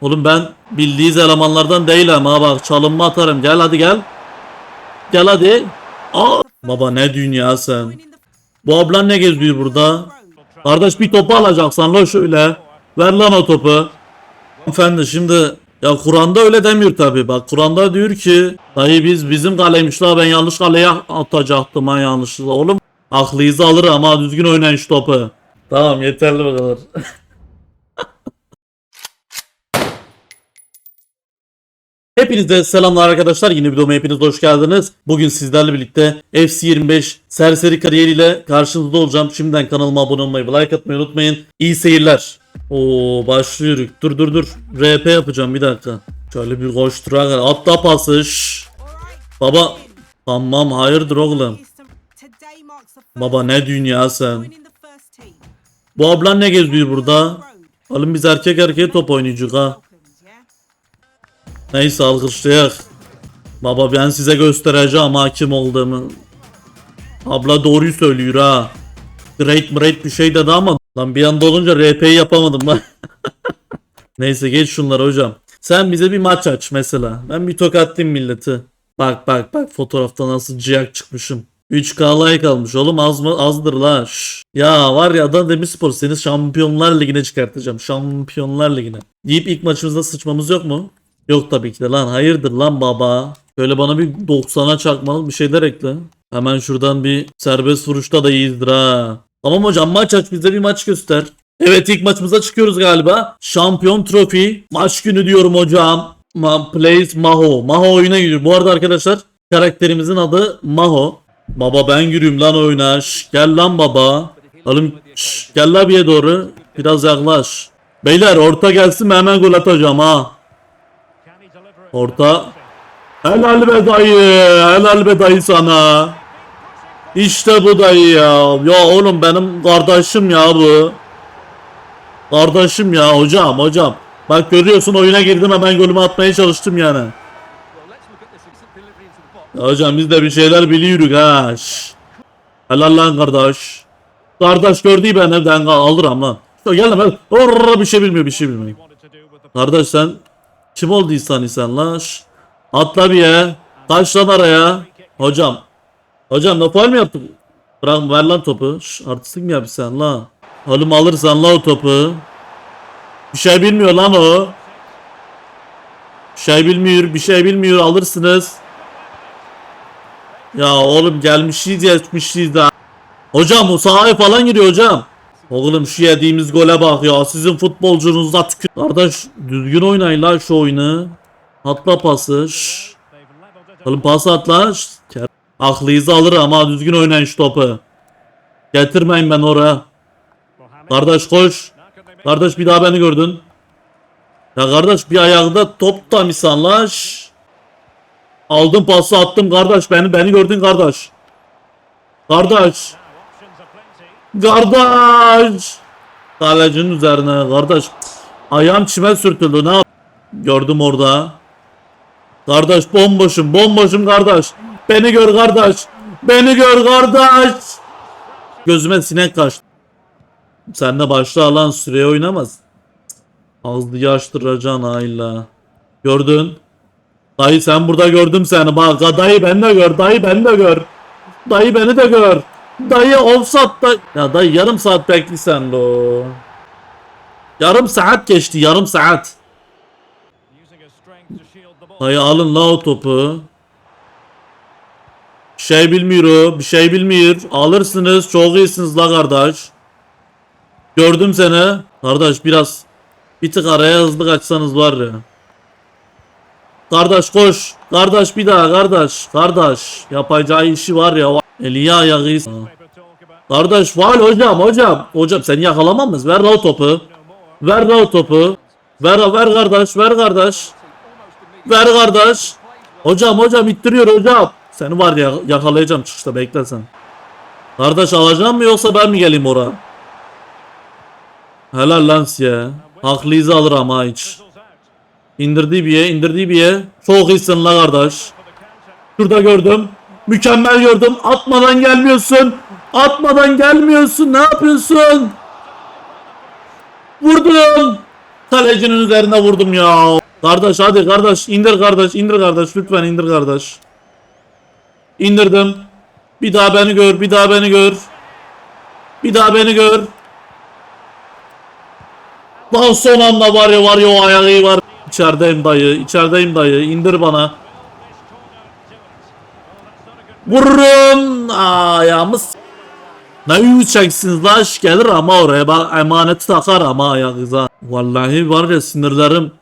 Oğlum ben bildiğiniz elemanlardan değilim ha bak çalınma atarım. Gel hadi gel. Gel hadi. Aa! Baba ne dünya sen. Bu ablan ne geziyor burada? Kardeş bir topu alacaksan la şöyle. Ver lan o topu. Efendi şimdi ya Kur'an'da öyle demiyor tabi. Bak Kur'an'da diyor ki dayı biz bizim kaleymiş la ben yanlış kaleye atacaktım ha yanlışlıkla. Oğlum aklınızı alır ama düzgün oynayın şu topu. Tamam yeterli bu kadar. Hepinize selamlar arkadaşlar. Yeni videoma hepiniz hoş geldiniz. Bugün sizlerle birlikte FC25 serseri kariyeriyle karşınızda olacağım. Şimdiden kanalıma abone olmayı, like atmayı unutmayın. İyi seyirler. Oo başlıyoruz. Dur dur dur. RP yapacağım bir dakika. Şöyle bir koşturak. Atla pası. şşş. Baba. Tamam hayırdır oğlum. Baba ne dünya sen. Bu ablan ne geziyor burada? Oğlum biz erkek erkeğe top oynayacak ha. Neyse alkışlayak. Baba ben size göstereceğim hakim olduğumu. Abla doğruyu söylüyor ha. Great great bir şey dedi ama lan bir anda olunca RP'yi yapamadım ben. Neyse geç şunları hocam. Sen bize bir maç aç mesela. Ben bir tokatlayayım milleti. Bak bak bak fotoğrafta nasıl ciyak çıkmışım. 3K like almış oğlum az mı azdır la. Ya var ya Adana Demirspor seni Şampiyonlar Ligi'ne çıkartacağım. Şampiyonlar Ligi'ne. Deyip ilk maçımızda sıçmamız yok mu? Yok tabii ki de lan hayırdır lan baba. Böyle bana bir 90'a çakmalı bir şeyler ekle. Hemen şuradan bir serbest vuruşta da iyiyizdir ha. Tamam hocam maç aç bize bir maç göster. Evet ilk maçımıza çıkıyoruz galiba. Şampiyon trofi maç günü diyorum hocam. Ma plays Maho. Maho oyuna giriyor. Bu arada arkadaşlar karakterimizin adı Maho. Baba ben yürüyüm lan oyuna. Şş, gel lan baba. Şş, gel la bir doğru. Biraz yaklaş. Beyler orta gelsin hemen gol atacağım ha. Orta. Helal be dayı. Helal be dayı sana. İşte bu dayı ya. Ya oğlum benim kardeşim ya bu. Kardeşim ya hocam hocam. Bak görüyorsun oyuna girdim hemen golümü atmaya çalıştım yani. Ya hocam biz de bir şeyler biliyoruz ha. Helal lan kardeş. Kardeş gördüğü ben evden alırım lan. Gel lan. Orra bir şey bilmiyor bir şey bilmiyor. Kardeş sen kim olduysan insan lan? Şş. Atla bir ya. Kaç lan araya. Hocam. Hocam ne faal mi yaptık? Bırak ver lan topu. Şş, artistik mi yapıyorsun sen la? Oğlum alırsan la o topu. Bir şey bilmiyor lan o. Bir şey bilmiyor, bir şey bilmiyor alırsınız. Ya oğlum gelmişiz geçmişiz daha. Hocam o sahaya falan giriyor hocam. Oğlum şu yediğimiz gole bak ya. Sizin futbolcunuza tükür. Kardeş düzgün oynayın lan şu oyunu. Atla pası. Şşş. Oğlum pas atla. Şşş. Ker- Aklınızı alır ama düzgün oynayın şu topu. Getirmeyin ben oraya. Kardeş koş. Kardeş bir daha beni gördün. Ya kardeş bir ayakta top da misan Şşş. Aldım pası attım kardeş beni beni gördün kardeş. Kardeş. Kardeş. Kalecinin üzerine kardeş. Ayağım çime sürtüldü ne Gördüm orada. Kardeş bomboşum bomboşum kardeş. Beni gör kardeş. Beni gör kardeş. Gözüme sinek kaçtı. Sen de başla lan süreye oynamaz. Ağzı yaştıracaksın hayla. Gördün. Dayı sen burada gördüm seni. Bak dayı beni de gör. Dayı beni de gör. Dayı beni de gör. Dayı offside da... Ya dayı yarım saat bekli sen lo. Yarım saat geçti yarım saat. Dayı alın la o topu. Bir şey bilmiyor. Bir şey bilmiyor. Alırsınız. Çok iyisiniz la kardeş. Gördüm seni. Kardeş biraz bir tık araya hızlı kaçsanız var ya. Kardeş koş. Kardeş bir daha kardeş. Kardeş. Yapacağı işi var ya. Eli ayağı. Kardeş faal hocam hocam. Hocam seni yakalamam mıyız? Ver la o topu. Ver la o topu. Ver ver kardeş ver kardeş. Ver kardeş. Hocam hocam ittiriyor hocam. Seni var ya yakalayacağım çıkışta bekle sen. Kardeş alacağım mı yoksa ben mi geleyim oraya? Helal lan size. Haklıyızı alır ama hiç. İndirdiği bir ye, indirdiği bir ye. Çok iyisin la kardeş. Şurada gördüm. Mükemmel gördüm. Atmadan gelmiyorsun. Atmadan gelmiyorsun. Ne yapıyorsun? Vurdum. Kalecinin üzerine vurdum ya. Kardeş hadi kardeş indir kardeş indir kardeş lütfen indir kardeş. İndirdim. Bir daha beni gör bir daha beni gör. Bir daha beni gör. Lan son anda var ya var ya o ayağı var. İçerideyim dayı içerideyim dayı indir bana. Vururum. Ayağımız. Ne yiyeceksiniz lan Şş, gelir ama oraya bak emaneti takar ama ayağınıza. Vallahi var ya sinirlerim.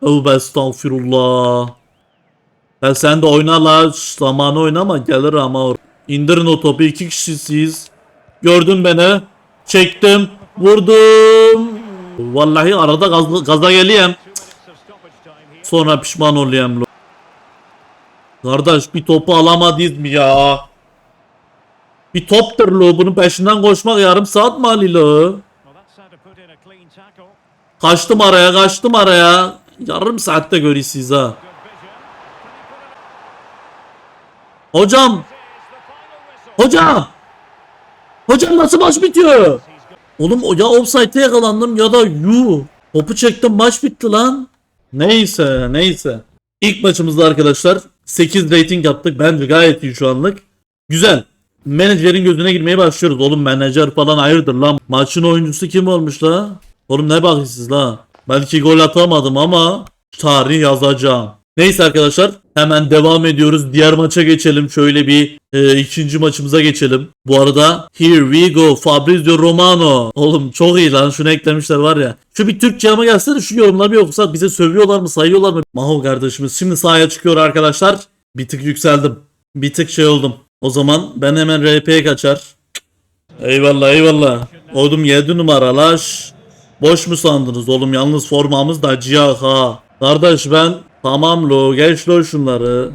Tövbe estağfirullah. Ya sen de oyna la zamanı oynama gelir ama oraya. İndirin o topu iki kişisiyiz. Gördün beni. Çektim. Vurdum. Vallahi arada gaz, gaza geleyim. Sonra pişman olayım. Kardeş bir topu alamadıyız mı ya? Bir toptur lo. Bunun peşinden koşmak yarım saat mi Ali lo? Kaçtım araya kaçtım araya. Yarım saatte görürsünüz ha. Hocam. Hocam. Hocam nasıl maç bitiyor? Oğlum ya offside'e yakalandım ya da yu. Topu çektim maç bitti lan. Neyse neyse. İlk maçımızda arkadaşlar 8 rating yaptık. Bence gayet iyi şu anlık. Güzel. Menajerin gözüne girmeye başlıyoruz. Oğlum menajer falan hayırdır lan. Maçın oyuncusu kim olmuş la? Oğlum ne bakıyorsunuz la? Belki gol atamadım ama tarih yazacağım. Neyse arkadaşlar hemen devam ediyoruz. Diğer maça geçelim. Şöyle bir e, ikinci maçımıza geçelim. Bu arada here we go Fabrizio Romano. Oğlum çok iyi lan şunu eklemişler var ya. Şu bir Türkçe ama gelsene şu yorumları bir okusak bize sövüyorlar mı sayıyorlar mı? Maho kardeşimiz şimdi sahaya çıkıyor arkadaşlar. Bir tık yükseldim. Bir tık şey oldum. O zaman ben hemen RP'ye kaçar. Eyvallah eyvallah. Oğlum 7 numara laş. Boş mu sandınız oğlum yalnız formamız da ciyak ha. Kardeş ben tamam lo geç lo şunları.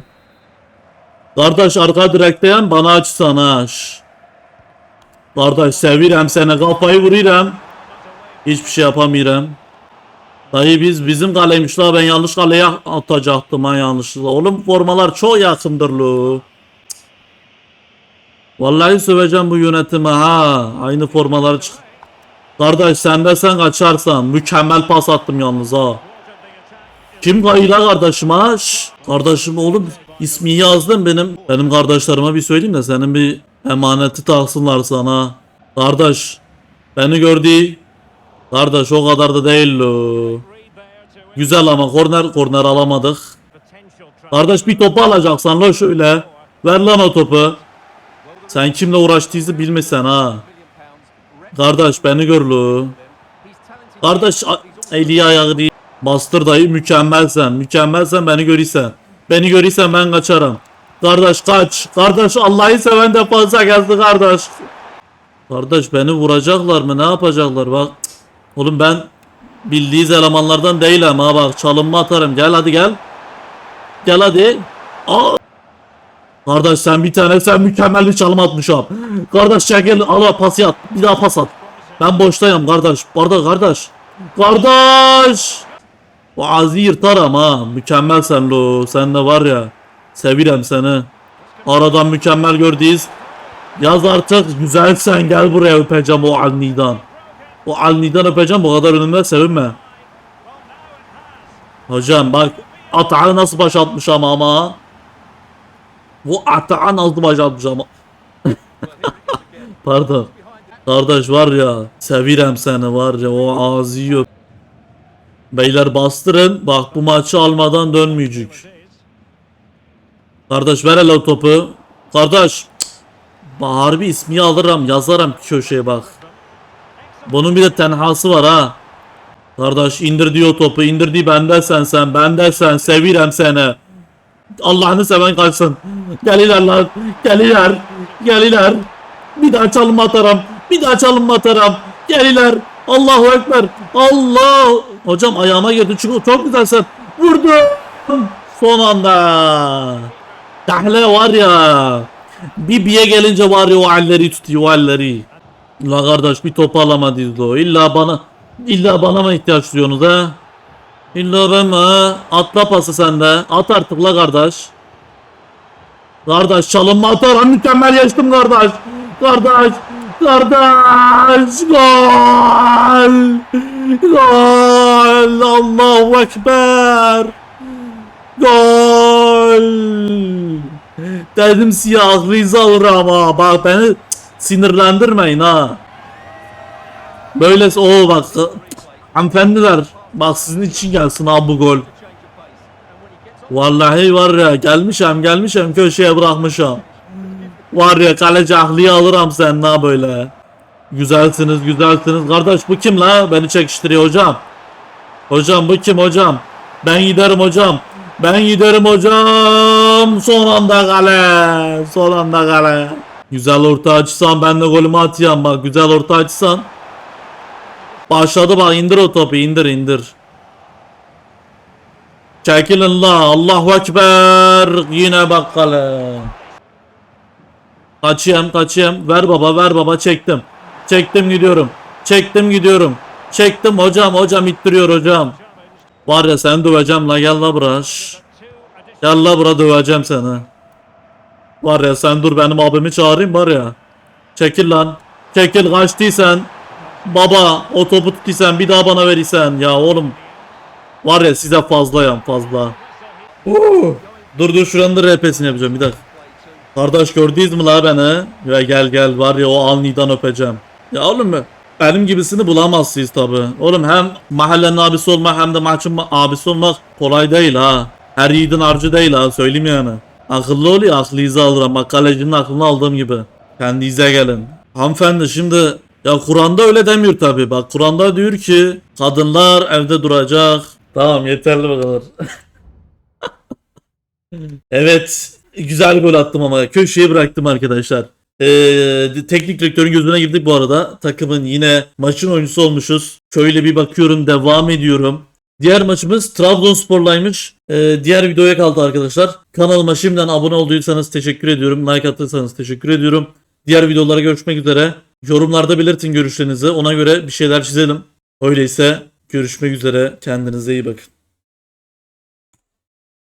Kardeş arka direkten bana açsana. şş. Kardeş sevirem seni kafayı vururum. Hiçbir şey yapamıyorum. Dayı biz bizim kaleymiş la ben yanlış kaleye atacaktım ha yanlışlıkla. Oğlum formalar çok yakındır lo. Vallahi söveceğim bu yönetime ha. Aynı formaları çık. Kardeş sen de sen kaçarsan. Mükemmel pas attım yalnız ha. Kim kayıla kardeşim ha? Kardeşim oğlum ismi yazdım benim. Benim kardeşlerime bir söyleyeyim de senin bir emaneti taksınlar sana. Kardeş beni gördü. Kardeş o kadar da değil lo. Güzel ama korner korner alamadık. Kardeş bir topu alacaksan lo şöyle. Ver lan o topu. Sen kimle uğraştıysa bilmesen ha. Kardeş beni gör lo. Kardeş eli ayağı değil. Bastır dayı mükemmelsen. Mükemmelsen beni görürsen. Beni görürsen ben kaçarım. Kardeş kaç. Kardeş Allah'ı seven defansa geldi kardeş. Kardeş beni vuracaklar mı? Ne yapacaklar bak. Oğlum ben bildiğiniz elemanlardan değilim ha bak. Çalınma atarım. Gel hadi gel. Gel hadi. Aa. Kardeş sen bir tane sen mükemmel bir çalım atmışım. Kardeş çekil al pası at. Bir daha pas at. Ben boştayım kardeş. Kardeş kardeş. Kardeş. O ağzı yırtarım ha. Mükemmel sen lo. Sen de var ya. Sevirem seni. Aradan mükemmel gördüğüz. Yaz artık güzelsen gel buraya öpeceğim o Alni'dan. O Alni'dan öpeceğim bu kadar önümde sevinme. Hocam bak atağı nasıl baş atmış ama ama. Bu atağı nasıl baş atmış ama. Pardon. Kardeş var ya sevirem seni var ya o ağzı yiyor. Beyler bastırın. Bak bu maçı almadan dönmeyecek. Kardeş ver hele o topu. Kardeş. harbi ismi alırım yazarım köşeye bak. Bunun bir de tenhası var ha. Kardeş indir diyor topu indirdi bendesen sen bendesen sevirem seni. Allah'ını seven kaçsın. Geliler lan. Geliler. Geliler. Bir daha çalım atarım. Bir daha çalım atarım. Geliler. Allahu Ekber. Allah. Hocam ayağıma girdi. Çünkü çok güzelsin. Vurdum. Son anda. Tahle var ya. Bir biye gelince var ya o elleri tutuyor o elleri. La kardeş bir topu alamadıyız o. İlla bana illa bana mı ihtiyaç duyuyorsunuz ha? İlla ben mi ha? Atla pası sende. At artık la kardeş. Kardeş çalınma atar. Mükemmel geçtim kardeş. Kardeş. Kardeş. Gol. Gol! Allahu Ekber! Gol! Dedim siyahlıyız alır ama bak beni sinirlendirmeyin ha. Böyle o bak hanımefendiler bak sizin için gelsin ha bu gol. Vallahi var ya gelmişim gelmişim köşeye bırakmışım. Var ya kaleci ahlıyı alırım sen ha böyle. Güzelsiniz güzelsiniz. Kardeş bu kim la? Beni çekiştiriyor hocam. Hocam bu kim hocam? Ben giderim hocam. Ben giderim hocam. Son anda kale. Son anda kale. Güzel orta açsan ben de golümü atayım bak. Güzel orta açsan. Başladı bak indir o topu indir indir. Çekilin la Allahu Ekber. Yine bak kale. Kaçayım kaçayım. Ver baba ver baba çektim. Çektim gidiyorum. Çektim gidiyorum. Çektim hocam hocam ittiriyor hocam. Var ya sen döveceğim la gel la bıraş. Gel la bura döveceğim seni. Var ya sen dur benim abimi çağırayım var ya. Çekil lan. Çekil kaçtıysan. Baba o topu tuttuysan bir daha bana verirsen ya oğlum. Var ya size fazlayım fazla. Oo. Dur dur şuranın da RP'sini yapacağım bir dakika. Kardeş gördünüz mü la beni? Ya gel gel var ya o alniden öpeceğim. Ya oğlum be, benim gibisini bulamazsınız tabi. Oğlum hem mahallenin abisi olmak hem de maçın ma- abisi olmak kolay değil ha. Her yiğidin harcı değil ha söyleyeyim yani. Akıllı ol ya aklınızı alırım. Bak kalecinin aklını aldığım gibi. Kendinize gelin. Hanımefendi şimdi ya Kur'an'da öyle demiyor tabi. Bak Kur'an'da diyor ki kadınlar evde duracak. Tamam yeterli bu kadar. Evet. Güzel gol attım ama köşeye bıraktım arkadaşlar. Ee, teknik direktörün gözüne girdik bu arada. Takımın yine maçın oyuncusu olmuşuz. Şöyle bir bakıyorum devam ediyorum. Diğer maçımız Trabzonspor'laymış. Ee, diğer videoya kaldı arkadaşlar. Kanalıma şimdiden abone olduysanız teşekkür ediyorum. Like attıysanız teşekkür ediyorum. Diğer videolara görüşmek üzere. Yorumlarda belirtin görüşlerinizi. Ona göre bir şeyler çizelim. Öyleyse görüşmek üzere. Kendinize iyi bakın.